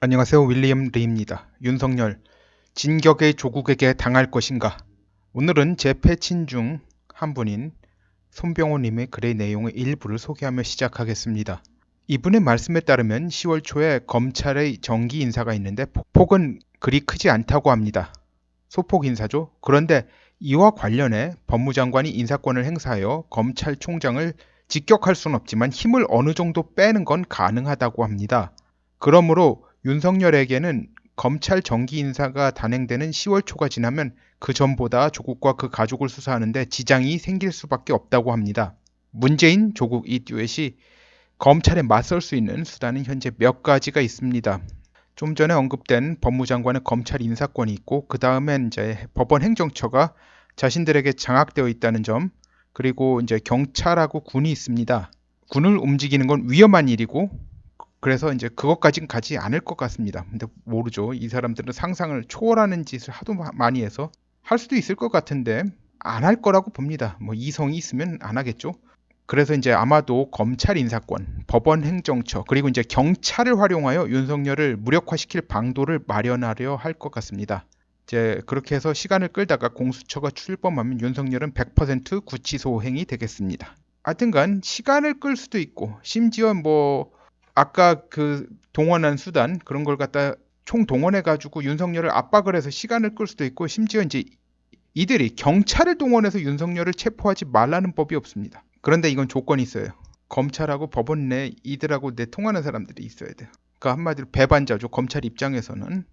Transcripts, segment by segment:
안녕하세요. 윌리엄 리입니다. 윤석열, 진격의 조국에게 당할 것인가? 오늘은 제 패친 중 한 분인 손병호님의 글의 내용의 일부를 소개하며 시작하겠습니다. 이분의 말씀에 따르면 10월 초에 검찰의 정기 인사가 있는데 폭은 그리 크지 않다고 합니다. 소폭 인사죠. 그런데 이와 관련해 법무장관이 인사권을 행사하여 검찰총장을 직격할 수는 없지만 힘을 어느 정도 빼는 건 가능하다고 합니다. 그러므로 윤석열에게는 검찰 정기 인사가 단행되는 10월 초가 지나면 그 전보다 조국과 그 가족을 수사하는데 지장이 생길 수밖에 없다고 합니다. 문재인 조국 이 듀엣이 검찰에 맞설 수 있는 수단은 현재 몇 가지가 있습니다. 좀 전에 언급된 법무장관의 검찰 인사권이 있고 그 다음엔 이제 법원 행정처가 자신들에게 장악되어 있다는 점 그리고 이제 경찰하고 군이 있습니다. 군을 움직이는 건 위험한 일이고 그래서 이제 그것까진 가지 않을 것 같습니다. 근데 모르죠. 이 사람들은 상상을 초월하는 짓을 하도 많이 해서 할 수도 있을 것 같은데 안 할 거라고 봅니다. 뭐 이성이 있으면 안 하겠죠. 그래서 이제 아마도 검찰 인사권, 법원 행정처, 그리고 이제 경찰을 활용하여 윤석열을 무력화시킬 방도를 마련하려 할 것 같습니다. 이제 그렇게 해서 시간을 끌다가 공수처가 출범하면 윤석열은 100% 구치소행이 되겠습니다. 하여튼간 시간을 끌 수도 있고 심지어 뭐 아까 그 동원한 수단 그런 걸 갖다 총 동원해 가지고 윤석열을 압박을 해서 시간을 끌 수도 있고 심지어 이제 이들이 경찰을 동원해서 윤석열을 체포하지 말라는 법이 없습니다. 그런데 이건 조건이 있어요. 검찰하고 법원 내 이들하고 내 통하는 사람들이 있어야 돼요. 그러니까 한마디로 배반자죠. 검찰 입장에서는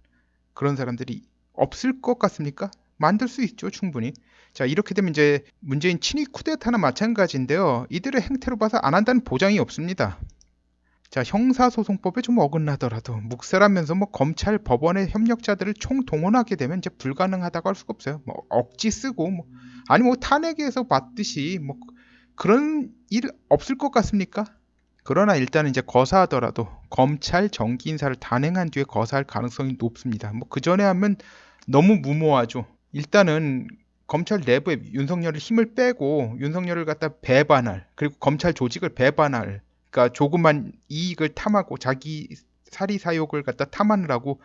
그런 사람들이 없을 것 같습니까? 만들 수 있죠, 충분히. 자, 이렇게 되면 이제 문재인 친위 쿠데타나 마찬가지인데요. 이들의 행태로 봐서 안 한다는 보장이 없습니다. 자, 형사소송법에 좀 어긋나더라도 묵살하면서 뭐 검찰 법원의 협력자들을 총 동원하게 되면 이제 불가능하다고 할 수가 없어요. 뭐 억지 쓰고 뭐 아니 뭐 탄핵에서 봤듯이 뭐 그런 일 없을 것 같습니까? 그러나 일단은 이제 거사하더라도 검찰 정기 인사를 단행한 뒤에 거사할 가능성이 높습니다. 뭐 그 전에 하면 너무 무모하죠. 일단은 검찰 내부에 윤석열을 힘을 빼고 윤석열을 갖다 배반할 그리고 검찰 조직을 배반할 그러니까 조그만 이익을 탐하고 자기 사리 사욕을 갖다 탐하느라고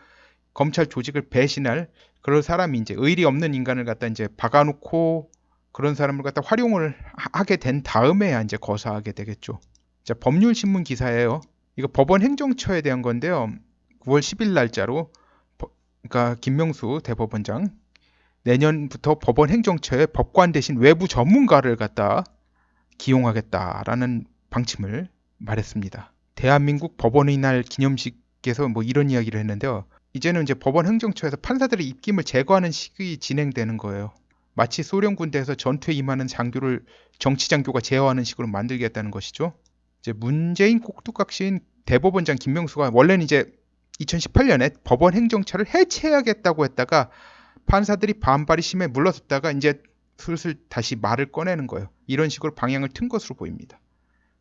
검찰 조직을 배신할 그런 사람이 이제 의리 없는 인간을 갖다 이제 박아놓고 그런 사람을 갖다 활용을 하게 된 다음에야 이제 거사하게 되겠죠. 자, 법률 신문 기사예요. 이거 법원 행정처에 대한 건데요. 9월 10일 날짜로 그러니까 김명수 대법원장 내년부터 법원 행정처에 법관 대신 외부 전문가를 갖다 기용하겠다라는 방침을 말했습니다. 대한민국 법원의 날 기념식에서 뭐 이런 이야기를 했는데요. 이제는 이제 법원 행정처에서 판사들의 입김을 제거하는 시기 진행되는 거예요. 마치 소련 군대에서 전투에 임하는 장교를 정치 장교가 제어하는 식으로 만들겠다는 것이죠. 이제 문재인 꼭두각시인 대법원장 김명수가 원래는 이제 2018년에 법원 행정처를 해체해야겠다고 했다가 판사들이 반발이 심해 물러섰다가 이제 슬슬 다시 말을 꺼내는 거예요. 이런 식으로 방향을 튼 것으로 보입니다.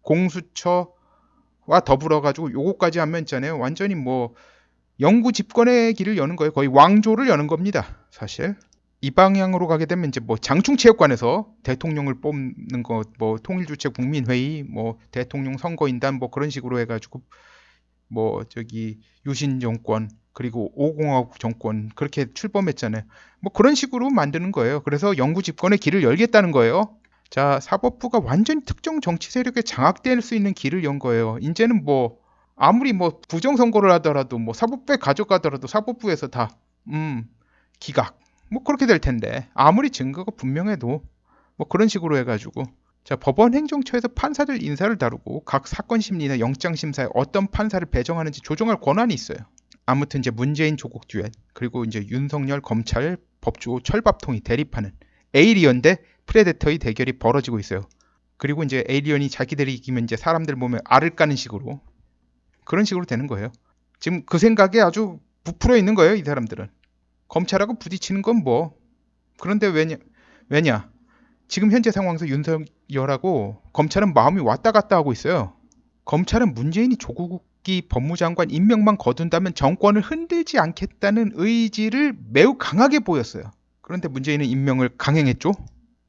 공수처와 더불어 가지고 요거까지 하면 있잖아요. 완전히 뭐 영구 집권의 길을 여는 거예요. 거의 왕조를 여는 겁니다. 사실 이 방향으로 가게 되면 이제 뭐 장충체육관에서 대통령을 뽑는 거, 뭐 통일주체 국민회의, 뭐 대통령 선거인단 뭐 그런 식으로 해가지고 뭐 저기 유신 정권 그리고 오공화국 정권 그렇게 출범했잖아요. 뭐 그런 식으로 만드는 거예요. 그래서 영구 집권의 길을 열겠다는 거예요. 자, 사법부가 완전히 특정 정치 세력에 장악될 수 있는 길을 연 거예요. 이제는 뭐 아무리 뭐 부정 선거를 하더라도 뭐 사법부에 가져가더라도 사법부에서 다 음, 기각 뭐 그렇게 될 텐데 아무리 증거가 분명해도 뭐 그런 식으로 해가지고 자 법원 행정처에서 판사들 인사를 다루고 각 사건 심리나 영장 심사에 어떤 판사를 배정하는지 조정할 권한이 있어요. 아무튼 이제 문재인 조국 듀엣 그리고 이제 윤석열 검찰 법조 철밥통이 대립하는 에이리언 대 프레데터의 대결이 벌어지고 있어요. 그리고 이제 에이리언이 자기들이 이기면 이제 사람들 몸에 알을 까는 식으로 그런 식으로 되는 거예요. 지금 그 생각에 아주 부풀어 있는 거예요, 이 사람들은. 검찰하고 부딪히는 건 뭐. 그런데 왜냐, 왜냐. 지금 현재 상황에서 윤석열하고 검찰은 마음이 왔다 갔다 하고 있어요. 검찰은 문재인이 조국이 법무장관 임명만 거둔다면 정권을 흔들지 않겠다는 의지를 매우 강하게 보였어요. 그런데 문재인은 임명을 강행했죠.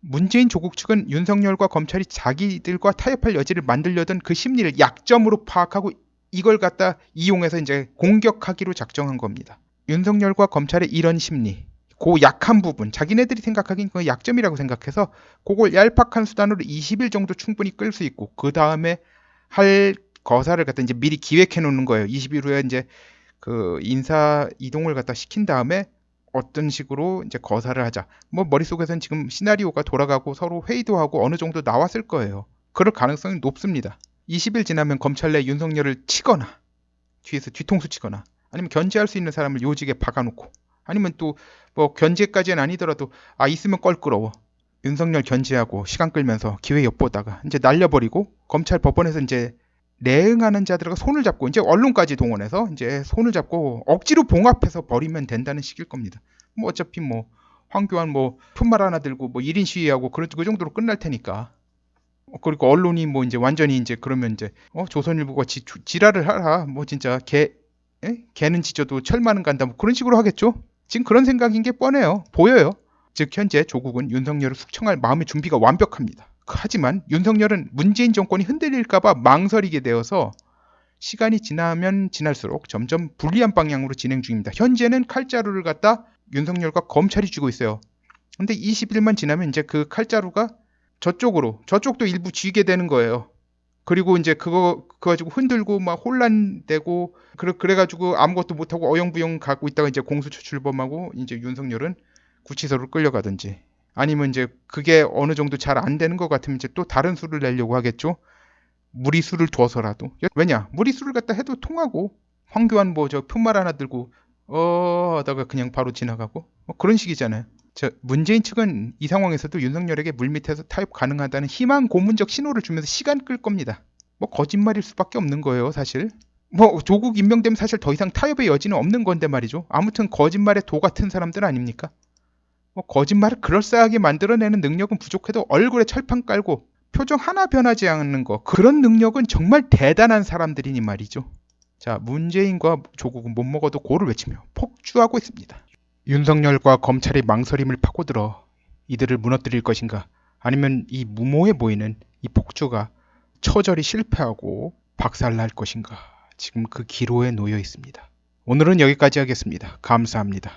문재인 조국 측은 윤석열과 검찰이 자기들과 타협할 여지를 만들려던 그 심리를 약점으로 파악하고 이걸 갖다 이용해서 이제 공격하기로 작정한 겁니다. 윤석열과 검찰의 이런 심리, 그 약한 부분, 자기네들이 생각하기엔 그 약점이라고 생각해서 그걸 얄팍한 수단으로 20일 정도 충분히 끌 수 있고 그 다음에 할 거사를 갖다 이제 미리 기획해 놓는 거예요. 20일 후에 이제 그 인사 이동을 갖다 시킨 다음에 어떤 식으로 이제 거사를 하자. 뭐 머릿속에선 지금 시나리오가 돌아가고 서로 회의도 하고 어느 정도 나왔을 거예요. 그럴 가능성이 높습니다. 20일 지나면 검찰 내 윤석열을 치거나 뒤에서 뒤통수 치거나 아니면 견제할 수 있는 사람을 요직에 박아놓고 아니면 또 뭐 견제까지는 아니더라도 아 있으면 껄끄러워 윤석열 견제하고 시간 끌면서 기회 엿보다가 이제 날려버리고 검찰 법원에서 이제 내응하는 자들과 손을 잡고 이제 언론까지 동원해서 이제 손을 잡고 억지로 봉합해서 버리면 된다는 식일 겁니다. 뭐 어차피 뭐 황교안 뭐 푯말 하나 들고 뭐 1인 시위하고 그 정도로 끝날 테니까. 어, 그리고 언론이 뭐 이제 완전히 이제 그러면 이제 어 조선일보가 지, 지랄을 하라 뭐 진짜 개 에? 개는 지져도 철만은 간다 뭐 그런 식으로 하겠죠. 지금 그런 생각인 게 뻔해요. 보여요. 즉 현재 조국은 윤석열을 숙청할 마음의 준비가 완벽합니다. 하지만 윤석열은 문재인 정권이 흔들릴까봐 망설이게 되어서 시간이 지나면 지날수록 점점 불리한 방향으로 진행 중입니다. 현재는 칼자루를 갖다 윤석열과 검찰이 쥐고 있어요. 근데 20일만 지나면 이제 그 칼자루가 저쪽으로 저쪽도 일부 쥐게 되는 거예요. 그리고 이제 그거 그거 가지고 흔들고 막 혼란되고 그래 그래가지고 아무것도 못하고 어영부영 가고 있다가 이제 공수처 출범하고 이제 윤석열은 구치소를 끌려가든지 아니면 이제 그게 어느 정도 잘 안 되는 것 같으면 이제 또 다른 수를 내려고 하겠죠. 무리수를 둬서라도 왜냐 무리수를 갖다 해도 통하고 황교안 뭐 저 푯말 하나 들고 어 하다가 그냥 바로 지나가고 뭐 그런 식이잖아요. 저 문재인 측은 이 상황에서도 윤석열에게 물밑에서 타협 가능하다는 희망 고문적 신호를 주면서 시간 끌 겁니다. 뭐 거짓말일 수밖에 없는 거예요, 사실. 뭐 조국 임명되면 사실 더 이상 타협의 여지는 없는 건데 말이죠. 아무튼 거짓말의 도 같은 사람들 아닙니까? 뭐 거짓말을 그럴싸하게 만들어내는 능력은 부족해도 얼굴에 철판 깔고 표정 하나 변하지 않는 거 그런 능력은 정말 대단한 사람들이니 말이죠. 자 문재인과 조국은 못 먹어도 고를 외치며 폭주하고 있습니다. 윤석열과 검찰의 망설임을 파고들어 이들을 무너뜨릴 것인가 아니면 이 무모해 보이는 이 폭주가 처절히 실패하고 박살날 것인가 지금 그 기로에 놓여 있습니다. 오늘은 여기까지 하겠습니다. 감사합니다.